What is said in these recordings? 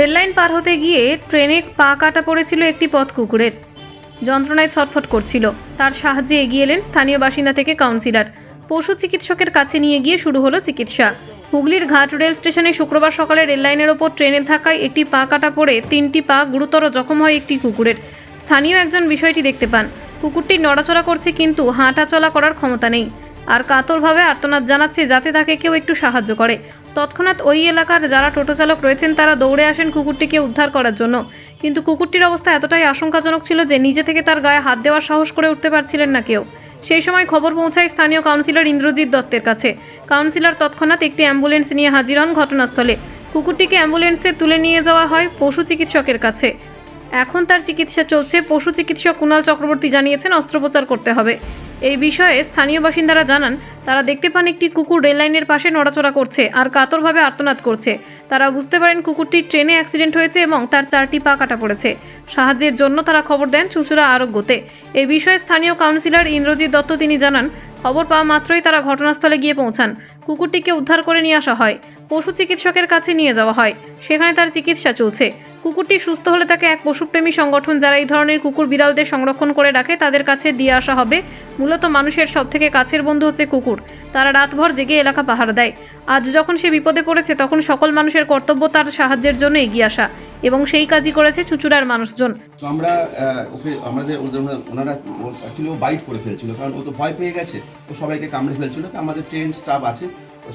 Rail line পার হতে গিয়ে ট্রেনে পা কাটা পড়েছিল একটি পথ কুকুরের যন্ত্রণায় ছটফট করছিল। তার সাহায্যে এগিয়ে এলেন স্থানীয় বাসিন্দা থেকে কাউন্সিলর। পশু চিকিৎসকের কাছে নিয়ে গিয়ে শুরু হলো চিকিৎসা। হুগলির ঘাট রেল স্টেশনে শুক্রবার সকালে রেললাইনের ওপর ট্রেনের ধাক্কায় একটি পা কাটা পড়ে তিনটি পা গুরুতর জখম হয় একটি কুকুরের। স্থানীয় একজন বিষয়টি দেখতে পান। কুকুরটি নড়াচড়া করছে কিন্তু হাঁটা চলা করার ক্ষমতা নেই। আর কাতরভাবে আর্তনাদ জানাচ্ছে যাতে তাকে কেউ একটু সাহায্য করে। তৎক্ষণাৎ ওই এলাকার যারা টোটো চালক রয়েছেন, তারা দৌড়ে আসেন কুকুরটিকে উদ্ধার করার জন্য। কিন্তু কুকুরটির অবস্থা এতটাই আশঙ্কাজনক ছিল যে নিজে থেকে তার গায়ে হাত দেওয়ার সাহস করে উঠতে পারছিলেন না কেউ। সেই সময় খবর পৌঁছায় স্থানীয় কাউন্সিলর ইন্দ্রজিৎ দত্তের কাছে। কাউন্সিলর তৎক্ষণাৎ একটি অ্যাম্বুলেন্স নিয়ে হাজির হন ঘটনাস্থলে। কুকুরটিকে অ্যাম্বুলেন্সে তুলে নিয়ে যাওয়া হয় পশু চিকিৎসকের কাছে। এখন তার চিকিৎসা চলছে। পশু চিকিৎসক কুণাল চক্রবর্তী জানিয়েছেন, অস্ত্রোপচার করতে হবে। এই বিষয়ে স্থানীয় বাসিন্দারা জানান, তারা দেখতে পান একটি কুকুর রেললাইনের পাশে নড়াচড়া করছে আর কাতরভাবে আর্তনাদ করছে। তারা বুঝতে পারেন কুকুরটি ট্রেনে অ্যাক্সিডেন্ট হয়েছে এবং তার চারটি পা কাটা পড়েছে। সাহায্যের জন্য তারা খবর দেন চুঁচুড়া আরোগ্যতে। এই বিষয়ে স্থানীয় কাউন্সিলর ইন্দ্রজিৎ দত্ত তিনি জানান, খবর পাওয়া মাত্রই তারা ঘটনাস্থলে গিয়ে পৌঁছান। কুকুরটিকে উদ্ধার করে নিয়ে আসা হয়। পশু চিকিৎসকের কাছে নিয়ে যাওয়া হয়। সেখানে তার চিকিৎসা চলছে। কুকুরটি সুস্থ হলে তাকে এক পশুপ্রেমী সংগঠন যারা এই ধরনের কুকুর বিড়ালদের সংরক্ষণ করে রাখে, তাদের কাছে দিয়ে আসা হবে। মূলত মানুষের সবথেকে কাছের বন্ধু হচ্ছে কুকুর। তারা রাতভর জেগে এলাকা পাহারা দেয়। আজ যখন সে বিপদে পড়েছে, তখন সকল মানুষের কর্তব্য তার সাহায্যের জন্য এগিয়ে আসা এবং সেই কাজই করেছে চুচুড়ার মানুষজন। আমরা ওকে আমাদের ওনারা অ্যাকচুয়ালি ও বাইট করে ফেলছিল, কারণ ও তো ভয় পেয়ে গেছে। ও সবাইকে কামড়ে ফেলছিল আমাদের ট্রেন স্টাফ আছে।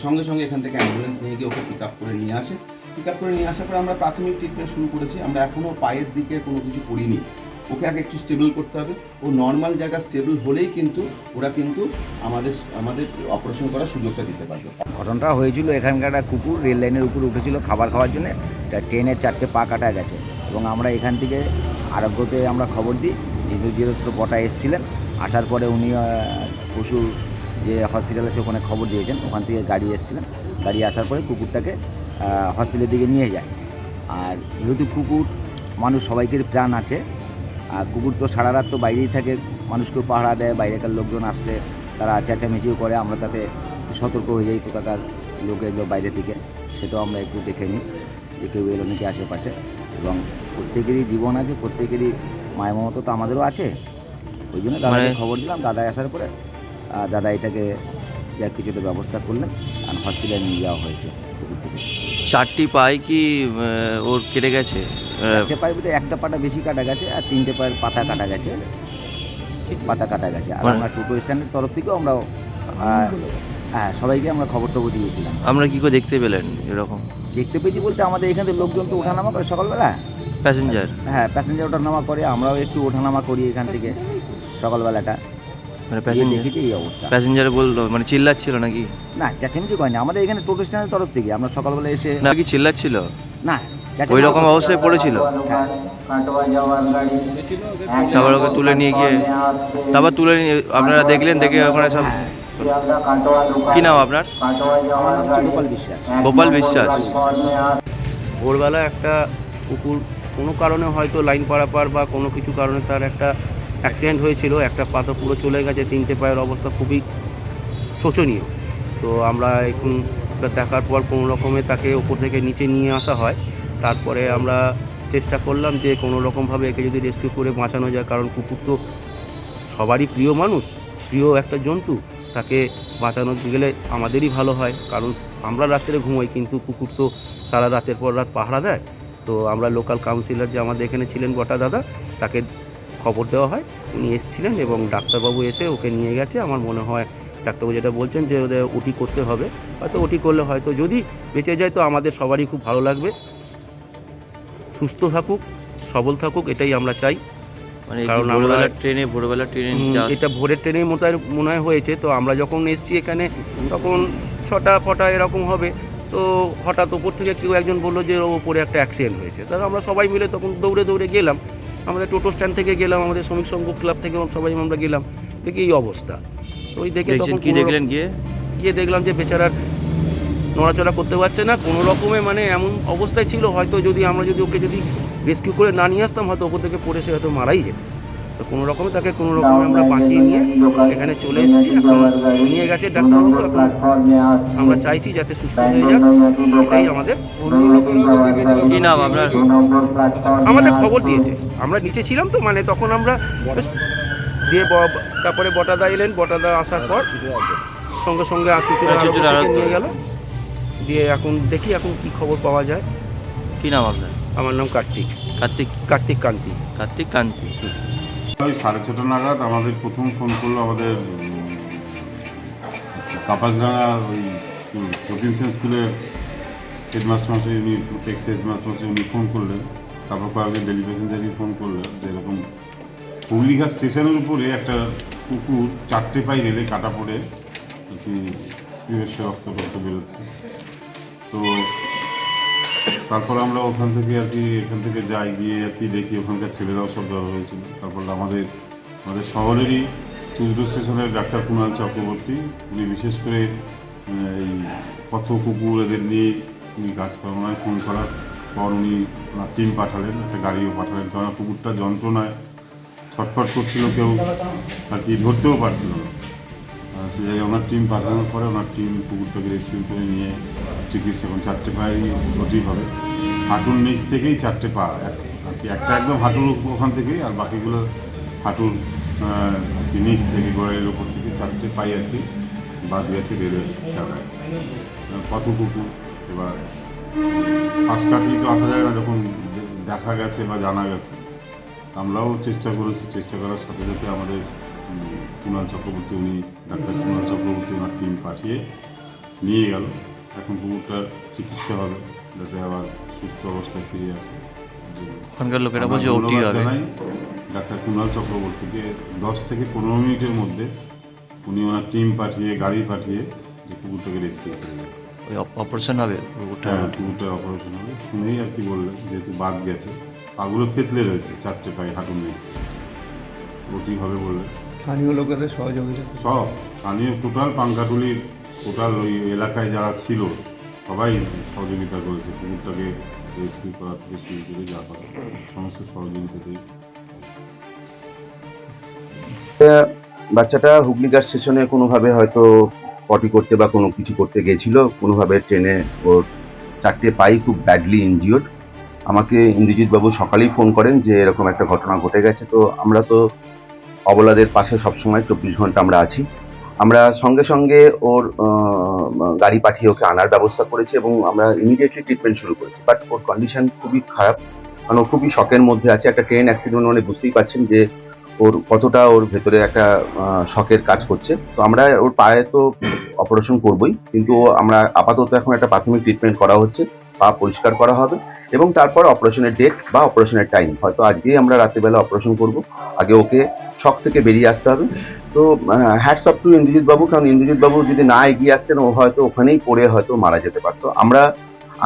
সঙ্গে সঙ্গে এখান থেকে অ্যাম্বুলেন্স নিয়ে গিয়ে ওকে পিক আপ করে নিয়ে আসে। পিক আপ করে নিয়ে আসার পরে আমরা প্রাথমিক ট্রিটমেন্ট শুরু করেছি। আমরা এখনও পায়ের দিকে কোনো কিছু করিনি। ওকে আগে একটু স্টেবল করতে হবে। ও নর্মাল জায়গা স্টেবল হলেই কিন্তু ওরা কিন্তু আমাদের আমাদের অপারেশন করার সুযোগটা দিতে পারবে। ঘটনাটা হয়েছিল এখানকার একটা কুকুর রেল লাইনের উপর উঠেছিল খাবার খাওয়ার জন্য। ট্রেনের চারটে পা কাটা গেছে। এবং আমরা এখান থেকে আরোগ্যতে আমরা খবর দিই জিরোত্র পটা এসেছিলেন। আসার পরে উনি পশু যে হসপিটাল আছে ওখানে খবর দিয়েছেন। ওখান থেকে গাড়ি এসেছিলেন। গাড়ি আসার পরে কুকুরটাকে হসপিটালের দিকে নিয়ে যায়। আর যেহেতু কুকুর মানুষ সবাইকে প্রাণ আছে আর কুকুর তো সারা রাত তো বাইরেই থাকে মানুষকেও পাহারা দেয় বাইরেকার লোকজন আসছে তারা চেঁচামেচিও করে আমরা তাতে সতর্ক হয়ে যাই কোথাকার লোক এগুলো বাইরে থেকে সেটাও আমরা একটু দেখে নিই যে কেউ এলো নাকি আশেপাশে এবং প্রত্যেকেরই জীবন আছে প্রত্যেকেরই মায়ের মতো তো আমাদেরও আছে। ওই জন্য দাদাকে মানে- খবর দিলাম দাদা আসার পরে দাদা এটাকে যা কিছুটা ব্যবস্থা করলেন আর হসপিটালে নিয়ে যাওয়া হয়েছে। চারটি পায়ে কি আহ, ওর কেটে গেছে? আহ, চারটে পায়ের ভিতরে একটা পাটা বেশি কাটা গেছে আর তিনটে পায়ের পাতা কাটা গেছে। পাতা কাটা গেছে। আর মানে- আমরা টোটো স্ট্যান্ডের তরফ থেকেও আমরা আহ, হ্যাঁ সবাইকে আমরা খবর টবর দিয়েছিলাম আমরা কি করে দেখতে পেলেন এরকম? দেখতে পেয়েছি বলতে আমাদের এখান থেকে লোকজন তো ওঠানামা করে সকালবেলা। প্যাসেঞ্জার? হ্যাঁ প্যাসেঞ্জার ওঠানামা করে আমরাও একটু ওঠানামা করি এখান থেকে সকালবেলাটা। মানে প্যাসেঞ্জার এই অবস্থা। প্যাসেঞ্জার বলল মানে চিল্লাচ্ছিল নাকি? না চেঁচামেচি করেনি। আমাদের এখানে টোটো স্ট্যান্ডের তরফ থেকে আমরা সকালবেলা এসে না কি চিল্লাচ্ছিল? না ওই রকম অবস্থায় পড়েছিল? হ্যাঁ। তারপর ওকে তুলে নিয়ে গিয়ে তারপর তুলে নিয়ে আপনারা দেখলেন দেখে ওখানে সব কি নাম আপনার? গোপাল বিশ্বাস। গোপাল বিশ্বাস। ভোরবেলা একটা কুকুর কোনো কারণে হয়তো লাইন পারাপার বা কোনো কিছু কারণে তার একটা অ্যাক্সিডেন্ট হয়েছিল, একটা পাতা পুরো চলে গেছে, তিনটে পায়ের অবস্থা খুবই শোচনীয়। তো আমরা এখন দেখার পর কোনো রকমে তাকে ওপর থেকে নিচে নিয়ে আসা হয়। তারপরে আমরা চেষ্টা করলাম যে কোনো রকমভাবে একে যদি রেস্কিউ করে বাঁচানো যায়, কারণ কুকুর তো সবারই প্রিয় মানুষ, প্রিয় একটা জন্তু, তাকে বাঁচানো গেলে আমাদেরই ভালো হয়। কারণ আমরা রাত্রে ঘুমোই, কিন্তু কুকুর তো সারা রাতের পর রাত পাহারা দেয়। তো আমরা লোকাল কাউন্সিলর যে আমাদের এখানে ছিলেন গোটা দাদা, তাকে খবর দেওয়া হয়। উনি এসেছিলেন এবং ডাক্তারবাবু এসে ওকে নিয়ে গেছে। আমার মনে হয় ডাক্তারবাবু যেটা বলছেন যে ওদের ওটি করতে হবে। হয়তো ওটি করলে হয়তো যদি বেঁচে যায় তো আমাদের সবারই খুব ভালো লাগবে। সুস্থ থাকুক সবল থাকুক এটাই আমরা চাই। মানে কারণ আমরা- ট্রেনে ভোরবেলা ট্রেনে এটা ভোরের ট্রেনে মতো আর মনে হয় হয়েছে। তো আমরা যখন এসছি এখানে তখন ছটা ফটা এরকম হবে। তো হঠাৎ ওপর থেকে কেউ একজন বলল যে ওপরে একটা অ্যাক্সিডেন্ট হয়েছে। তাহলে আমরা সবাই মিলে তখন দৌড়ে দৌড়ে গেলাম। আমাদের টোটো স্ট্যান্ড থেকে গেলাম আমাদের শ্রমিক সংঘ ক্লাব থেকে সবাই আমরা গেলাম। দেখি এই অবস্থা। ওই দেখে তখন কি দেখলেন গিয়ে? গিয়ে দেখলাম যে বেচারার নড়াচড়া করতে পারছে না কোনো রকমে মানে এমন অবস্থায় ছিল হয়তো যদি আমরা যদি ওকে যদি রেস্কিউ করে না নিয়ে আসতাম হয়তো ওপর থেকে পড়ে সে হয়তো মারাই যেত। তো কোনো রকমে তাকে কোনো রকমে আমরা বাঁচিয়ে নিয়ে এখানে চলে এসেছি। এখন নিয়ে গেছে ডাক্তারবাবু এখন আমরা চাইছি যাতে সুস্থ হয়ে যাক। এটাই আমাদের কি নাম আপনার? আমাদের খবর দিয়েছে। আমরা নিচে ছিলাম তো মানে তখন আমরা দিয়ে তারপরে বটাদা এলেন। বটাদা আসার পর সঙ্গে সঙ্গে আরো- নিয়ে গেল। দিয়ে এখন দেখি এখন কি খবর পাওয়া যায়। কি নাম আপনার? আমার নাম কার্তিক। কার্তিক। কার্তিক কান্তি। কার্তিক কান্তি। ওই সাড়ে ছটা নাগাদ আমাদের প্রথম ফোন করল আমাদের কাপাসডাঙ্গা ওই যতীন সেন স্কুলের হেডমাস্টার মাস্টার উনি এক্স হেডমাস্টার মাস্টার উনি ফোন করলেন। তারপর কয়েকদিন ডেলি প্যাসেঞ্জারই ফোন করলেন যে এরকম হুগলিঘাট স্টেশনের উপরে একটা কুকুর চারটে পাই রেলে কাটা পড়ে। বিবেশে রক্ত রক্ত বেরোচ্ছে তো তারপর আমরা ওখান থেকে আর কি, এখান থেকে যাই, গিয়ে আর কি দেখি ওখানকার ছেলেরাও সব ধরা হয়েছিল তারপর আমাদের আমাদের শহরেরই চুজরো স্টেশনের ডাক্তার কুণাল চক্রবর্তী, উনি বিশেষ করে এই পথ কুকুর এদের নিয়ে উনি কাজ করেন ফোন করার পর উনি ওনার টিম পাঠালেন, একটা গাড়িও পাঠালেন। কারণ কুকুরটা যন্ত্রণায় ছটফট করছিল কেউ, আর কি ধরতেও পারছিল না। সে জায়গায় ওনার টিম পাঠানোর পরে ওনার টিম কুকুরটাকে রেস্কিউ করে নিয়ে চিকিৎসা এখন চারটে পায়েরই ক্ষতি হবে। হাঁটুর নিচ থেকেই চারটে পা আর কি একটা একদম হাঁটুর ওখান থেকেই, আর বাকিগুলো হাঁটুর আর কি নিচ থেকে গোড়ালির ওপর থেকে চারটে পাই আর কি বাদ গেছে রেলের চাকায় কত কুকুর এবার ফাঁস কাটিয়ে তো আসা যায় না যখন দেখা গেছে বা জানা গেছে। আমরাও চেষ্টা করেছি, চেষ্টা করার সাথে সাথে আমাদের কুণাল চক্রবর্তী উনি ডাক্তার কুণাল চক্রবর্তী ওনার টিম পাঠিয়ে নিয়ে গেল। এখন কুকুরটার চিকিৎসা হবে যাতে আবার সুস্থ অবস্থায় ফিরে আসে। ওখানকার লোকেরা বলছে ওটি হবে। ডাক্তার কুণাল চক্রবর্তীকে। দশ থেকে পনেরো মিনিটের মধ্যে উনি ওনার টিম পাঠিয়ে গাড়ি পাঠিয়ে যে কুকুরটাকে রেস্কিউ করে ওই অপারেশন হবে? কুকুরটা হ্যাঁ কুকুরটার অপারেশন হবে। শুনেই আর কি বললেন যেহেতু বাদ গেছে। পাগুলো থেতলে রয়েছে চারটে পায়ে হাঁটুর নিচ। ওটি হবে বললে স্থানীয় লোকেদের সহযোগিতা। সব। স্থানীয় টোটাল পাঙ্কাটুলির টোটাল ওই এলাকায় যারা ছিল সবাই সহযোগিতা করেছে। কুকুরটাকে রেস্কিউ করা থেকে শুরু করে যা করা। সমস্ত সহযোগিতাতেই। বাচ্চাটা হুগলিঘাট স্টেশনে কোনোভাবে হয়তো পটি করতে বা কোনো কিছু করতে গেছিল। কোনোভাবে ট্রেনে ওর চারটে পাই খুব ব্যাডলি ইনজিওর্ড আমাকে ইন্দ্রজিৎ বাবু সকালেই ফোন করেন যে এরকম একটা ঘটনা ঘটে গেছে। তো আমরা তো অবলাদের পাশে সবসময় চব্বিশ ঘণ্টা আমরা আছি। আমরা সঙ্গে সঙ্গে ওর গাড়ি পাঠিয়ে ওকে আনার ব্যবস্থা করেছি এবং আমরা ইমিডিয়েটলি ট্রিটমেন্ট শুরু করেছি। বাট ওর কন্ডিশন খুবই খারাপ, কারণ ও খুবই শখের মধ্যে আছে। একটা ট্রেন অ্যাক্সিডেন্ট মানে বুঝতেই পারছেন যে ওর কতটা ওর ভেতরে একটা শখের কাজ করছে। তো আমরা ওর পায়ে তো অপারেশন করবই, কিন্তু আমরা আপাতত এখন একটা প্রাথমিক ট্রিটমেন্ট করা হচ্ছে। পা পরিষ্কার করা হবে এবং তারপর অপারেশনের ডেট বা অপারেশনের টাইম। হয়তো আজকেই আমরা রাত্রিবেলা অপারেশন করব। আগে ওকে শক থেকে বেরিয়ে আসতে হবে। তো হ্যাটস অফ টু ইন্দ্রজিৎ বাবু, কারণ ইন্দ্রজিৎ বাবু যদি না এগিয়ে আসতেন, ও হয়তো ওখানেই পড়ে হয়তো মারা যেতে পারতো। আমরা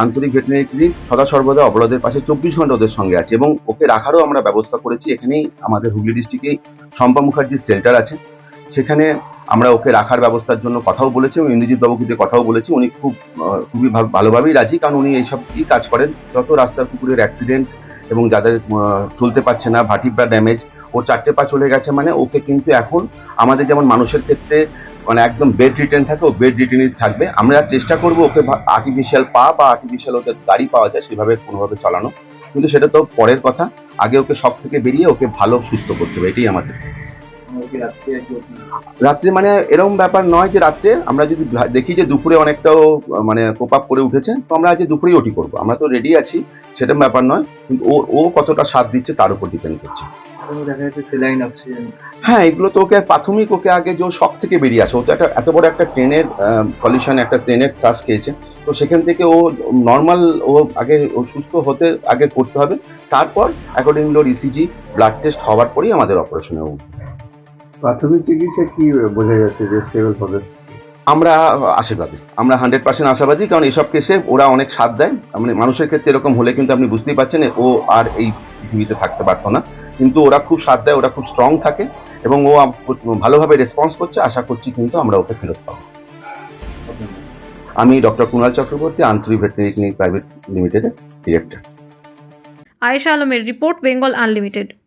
আন্তরিক ভেটেরিনারি ক্লিনিক সদা সর্বদা অবলাদের পাশে চব্বিশ ঘণ্টা ওদের সঙ্গে আছে এবং ওকে রাখারও আমরা ব্যবস্থা করেছি। এখানেই আমাদের হুগলি ডিস্ট্রিক্টেই শম্পা মুখার্জির সেন্টার আছে। সেখানে আমরা ওকে রাখার ব্যবস্থার জন্য কথাও বলেছি এবং ইন্দ্রজিৎ বাবুকে দিয়ে কথাও বলেছি, উনি খুব খুবই ভালোভাবেই রাজি, কারণ উনি এইসবই কাজ করেন? যত রাস্তার কুকুরের অ্যাক্সিডেন্ট এবং যাদের চলতে পারছে না ভাটিপা ড্যামেজ ও চারটে পা চলে গেছে মানে ওকে কিন্তু এখন আমাদের যেমন মানুষের ক্ষেত্রে মানে একদম বেড রিটেন থাকে, ও বেড রিটেনই থাকবে। আমরা চেষ্টা করব ওকে আর্টিফিশিয়াল পা বা আর্টিফিশিয়াল ওদের গাড়ি পাওয়া যায়, সেভাবে কোনোভাবে চালানো। কিন্তু সেটা তো পরের কথা। আগে ওকে সব থেকে বেরিয়ে ওকে ভালো, সুস্থ করতে হবে, এটাই আমাদের। রাত্রে মানে এরকম ব্যাপার নয় যে রাত্রে আমরা যদি দেখি যে দুপুরে অনেকটাও মানে কোপ আপ করে উঠেছে তো আমরা আজকে দুপুরেই ওটি করব। আমরা তো রেডি আছি সেরকম ব্যাপার নয় কিন্তু ও ও কতটা স্বাদ দিচ্ছে তার উপর ডিপেন্ড করছে। হ্যাঁ এগুলো তো ওকে প্রাথমিক ওকে আগে যে ও শখ থেকে বেরিয়ে আসে ও তো একটা এত বড় একটা ট্রেনের কলিশন একটা ট্রেনের শ্বাস খেয়েছে তো সেখান থেকে ও নর্মাল ও আগে ও সুস্থ হতে আগে করতে হবে। তারপর অ্যাকর্ডিংলি ওর ইসিজি ব্লাড টেস্ট হওয়ার পরেই আমাদের অপারেশনে ও প্রাথমিক চিকিৎসা কি বোঝা যাচ্ছে যে স্টেবল হবে? আমরা আশীর্বাদী। আমরা হান্ড্রেড পার্সেন্ট আশাবাদী কারণ এইসব কেসে ওরা অনেক সাথ দেয়। মানে মানুষের ক্ষেত্রে এরকম হলে কিন্তু আপনি বুঝতেই পারছেন ও আর এই পৃথিবীতে থাকতে পারতো না। কিন্তু ওরা খুব সাথ দেয় ওরা খুব স্ট্রং থাকে এবং ও ভালোভাবে রেসপন্স করছে। আশা করছি কিন্তু আমরা ওকে ফেরত পাবো। আমি doctor Kunal Chakraborty Antarik veterinary clinic private লিমিটেডের ডিরেক্টর আয়েশা আলমের রিপোর্ট বেঙ্গল আনলিমিটেড।